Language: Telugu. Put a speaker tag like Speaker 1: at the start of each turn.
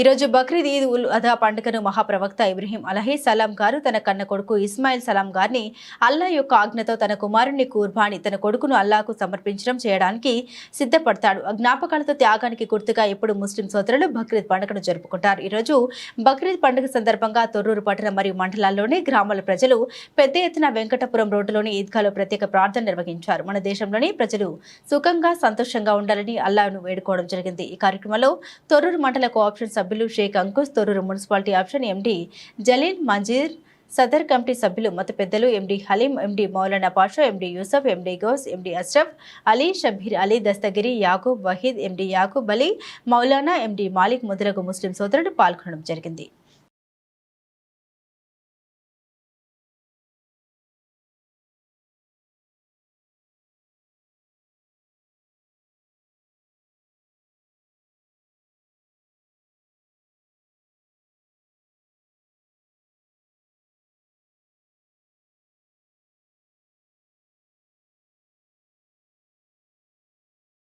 Speaker 1: ఈరోజు బక్రీద్ ఈద్ ఉల్ అదా పండుగను మహాప్రవక్త ఇబ్రహీం అలహీ సలాం గారు తన కన్న కొడుకు ఇస్మాయిల్ సలాం గారిని అల్లా యొక్క ఆజ్ఞతో తన కుమారుణ్ణి కూర్బాని తన కొడుకును అల్లాకు సమర్పించడం చేయడానికి సిద్ధపడతాడు. జ్ఞాపకాలతో త్యాగానికి గుర్తుగా ఎప్పుడు ముస్లిం సోదరులు బక్రీద్ పండుగను జరుపుకుంటారు. ఈరోజు బక్రీద్ పండుగ సందర్భంగా తొర్రూరు పట్టణ మరియు మండలాల్లోని గ్రామాల ప్రజలు పెద్ద ఎత్తున వెంకటపురం రోడ్డులోని ఈద్గాలో ప్రత్యేక ప్రార్థన నిర్వహించారు. మన దేశంలోని ప్రజలు సుఖంగా సంతోషంగా ఉండాలని అల్లాను వేడుకోవడం జరిగింది. ఈ కార్యక్రమంలో తొర్రూరు మండల కోఆప్షన్ సభ్యులు Shaik Ankush Torrur municipality option MD Jalil Manjeer Sadar committee సభ్యులు మత పెద్దలు ఎండి హలీం ఎండి మౌలానా పాషా ఎండి యూసఫ్ ఎండి గౌస్ ఎండి అష్రఫ్ అలీ షబీర్ అలీ దస్తగిరి యాకూబ్ వహీద్ ఎండి యాకూబ్ అలీ మౌలానా ఎండి మాలిక్ మొదలగు ముస్లిం సోదరుడు పాల్గొనడం జరిగింది.